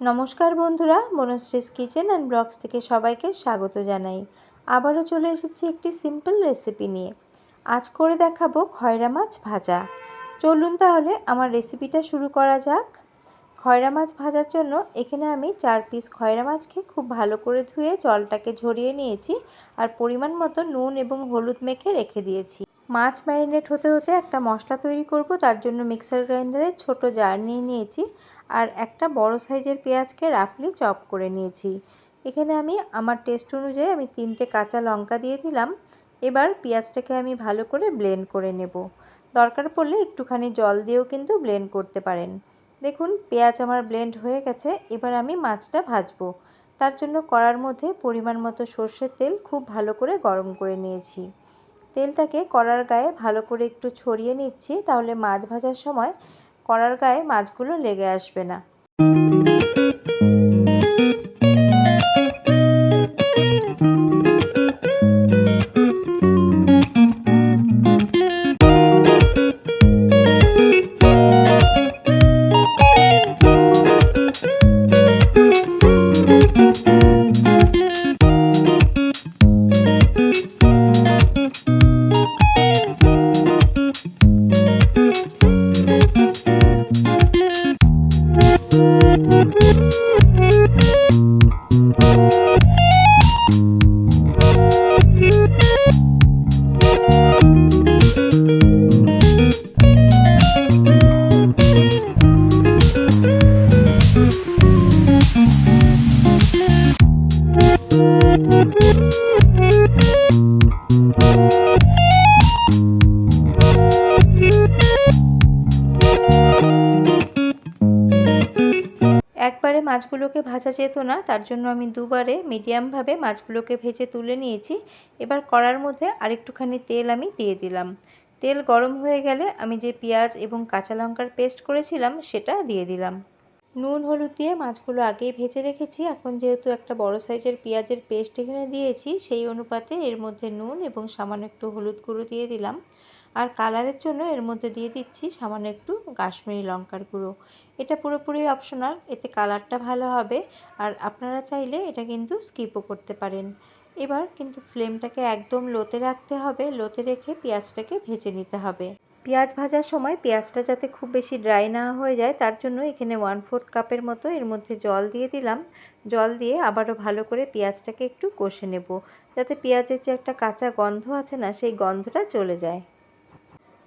নমস্কার বন্ধুরা, মনশ্রীস kitchen and blogs থেকে সবাইকে স্বাগত জানাই। আবারও চলে এসেছি একটি সিম্পল রেসিপি নিয়ে। আজ করে দেখাবো খয়রা মাছ ভাজা। চলুন তাহলে আমার রেসিপিটা শুরু করা যাক। খয়রা মাছ ভাজার জন্য এখানে আমি চার পিস খয়রা মাছকে খুব ভালো করে ধুয়ে জলটাকে ঝরিয়ে নিয়েছি আর পরিমাণ মতো নুন এবং হলুদ মেখে রেখে দিয়েছি। মাছ ম্যারিনেট হতে হতে একটা মশলা তৈরি করব, তার জন্য মিক্সার গ্রাইন্ডারে ছোট জার নিয়ে নিয়েছি আর একটা বড় সাইজের পেঁয়াজকে রাফলি চপ করে নিয়েছি। এখানে আমি আমার টেস্ট অনুযায়ী আমি তিনটে কাঁচা লঙ্কা দিয়ে দিলাম। এবার পেঁয়াজটাকে আমি ভালো করে ব্লেন্ড করে নেব। দরকার পড়লে একটুখানি জল দিয়েও কিন্তু ব্লেন্ড করতে পারেন। দেখুন, পেঁয়াজ আমার ব্লেন্ড হয়ে গেছে, এবার আমি মাছটা ভাজবো। তার জন্য কড়ার মধ্যে পরিমাণ মতো সর্ষের তেল খুব ভালো করে গরম করে নিয়েছি। তেলটাকে কড়ার গায়ে ভালো করে একটু ছড়িয়ে নিচ্ছি, তাহলে মাছ ভাজার সময় কড়ার গায়ে মাছগুলো লেগে আসবে না। একবারে মাছগুলোকে ভাজা যেত না, তার জন্য আমি দুবারে মিডিয়ামভাবে মাছগুলোকে ভেজে তুলে নিয়েছি। এবার কড়ার মধ্যে আরেকটুখানি তেল আমি দিয়ে দিলাম। তেল গরম হয়ে গেলে আমি যে পেঁয়াজ এবং কাঁচা লঙ্কার পেস্ট করেছিলাম, সেটা দিয়ে দিলাম। নুন, হলুদ দিয়ে মাছগুলো আগেই ভেজে রেখেছি। এখন যেহেতু একটা বড় সাইজের পেঁয়াজের পেস্ট এখানে দিয়েছি, সেই অনুপাতে এর মধ্যে নুন এবং সামান্য একটু হলুদ গুঁড়ো দিয়ে দিলাম। আর কালারের জন্য এর মধ্যে দিয়ে দিচ্ছি সামান্য একটু কাশ্মীরি লঙ্কার গুঁড়ো। এটা পুরোপুরি অপশনাল এতে কালারটা ভালো হবে আর আপনারা চাইলে এটা কিন্তু স্কিপও করতে পারেন। এবার কিন্তু ফ্লেমটাকে একদম লোতে রাখতে হবে, লোতে রেখে পেঁয়াজটাকে ভেজে নিতে হবে। পেঁয়াজ ভাজার সময় পেঁয়াজটা যাতে খুব বেশি ড্রাই না হয়ে যায়, তার জন্য এখানে ওয়ান ফোর্থ কাপের মতো এর মধ্যে জল দিয়ে দিলাম। জল দিয়ে আবারও ভালো করে পেঁয়াজটাকে একটু কষে নেব, যাতে পেঁয়াজের যে একটা কাঁচা গন্ধ আছে না, সেই গন্ধটা চলে যায়।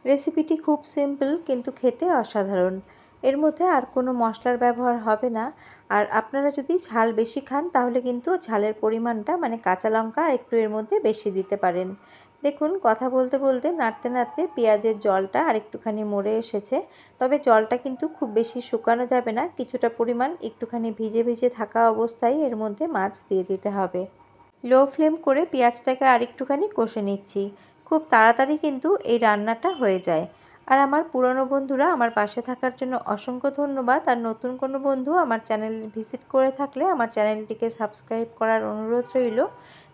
রেসিপিটি খুব সিম্পল কিন্তু খেতে অসাধারণ। এর মধ্যে আর কোনো মশলার ব্যবহার হবে না। আর আপনারা যদি ঝাল বেশি খান, তাহলে কিন্তু ঝালের পরিমাণটা মানে কাঁচা লঙ্কা আর একটু এর মধ্যে বেশি দিতে পারেন। দেখুন, কথা বলতে বলতে, নাড়তে নাড়তে পেঁয়াজের জলটা আর একটুখানি মরে এসেছে। তবে জলটা কিন্তু খুব বেশি শুকানো যাবে না, কিছুটা পরিমাণ একটুখানি ভিজে ভিজে থাকা অবস্থায় এর মধ্যে মাছ দিয়ে দিতে হবে। লো ফ্লেম করে পেঁয়াজটাকে আর একটুখানি কষে নিচ্ছি। খুব তাড়াতাড়ি কিন্তু এই রান্নাটা হয়ে যায়। আর আমার পুরনো বন্ধুরা আমার পাশে থাকার জন্য অসংখ্য ধন্যবাদ। আর নতুন কোনো বন্ধু আমার চ্যানেল ভিজিট করে থাকলে আমার চ্যানেলটিকে সাবস্ক্রাইব করার অনুরোধ রইল।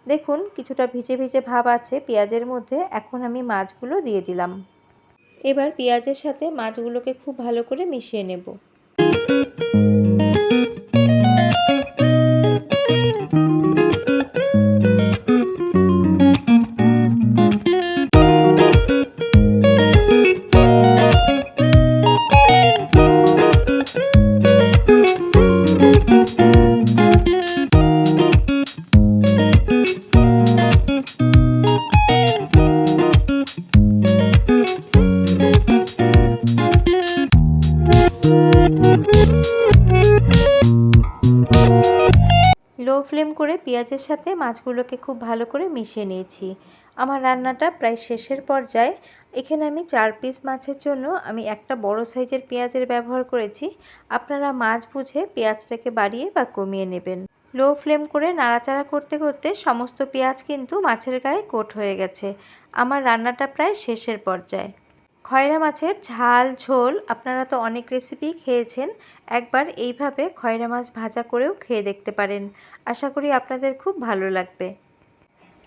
দেখুন, কিছুটা ভিজে ভিজে ভাব আছে পেঁয়াজের মধ্যে। এখন আমি মাছগুলো দিয়ে দিলাম। এবার পেঁয়াজের সাথে মাছগুলোকে খুব ভালো করে মিশিয়ে নেব। ফ্লেম করে পেঁয়াজের সাথে মাছগুলোকে খুব ভালো করে মিশিয়ে নিয়েছি। আমার রান্নাটা প্রায় শেষের পর্যায়ে। এখানে আমি চার পিস মাছের জন্য আমি একটা বড় সাইজের পেঁয়াজের ব্যবহার করেছি। আপনারা মাছ বুঝে পেঁয়াজটাকে বাড়িয়ে বা কমিয়ে নেবেন। লো ফ্লেম করে নাড়াচাড়া করতে করতে সমস্ত পেঁয়াজ কিন্তু মাছের গায়ে কোট হয়ে গেছে। আমার রান্নাটা প্রায় শেষের পর্যায়ে। খয়রা মাছের ঝাল, ঝোল, আপনারা তো অনেক রেসিপি খেয়েছেন, একবার এইভাবে খয়রা মাছ ভাজা করেও খেয়ে দেখতে পারেন। আশা করি আপনাদের খুব ভালো লাগবে।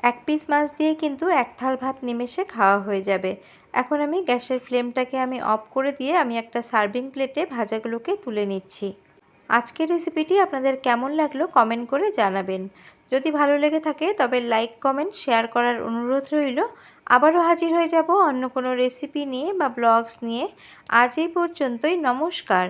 এক পিস মাছ দিয়ে কিন্তু এক থাল ভাত নিমেষে খাওয়া হয়ে যাবে। এখন আমি গ্যাসের ফ্লেমটাকে আমি অফ করে দিয়ে আমি একটা সার্ভিং প্লেটে ভাজাগুলোকে তুলে নিচ্ছি। আজকের রেসিপিটি আপনাদের কেমন লাগল কমেন্ট করে জানাবেন। যদি ভালো লেগে থাকে তবে লাইক কমেন্ট শেয়ার করার অনুরোধ রইল। আবারও হাজির হয়ে যাব অন্য কোনো রেসিপি নিয়ে বা ব্লগস নিয়ে। আজ এই পর্যন্তই, নমস্কার।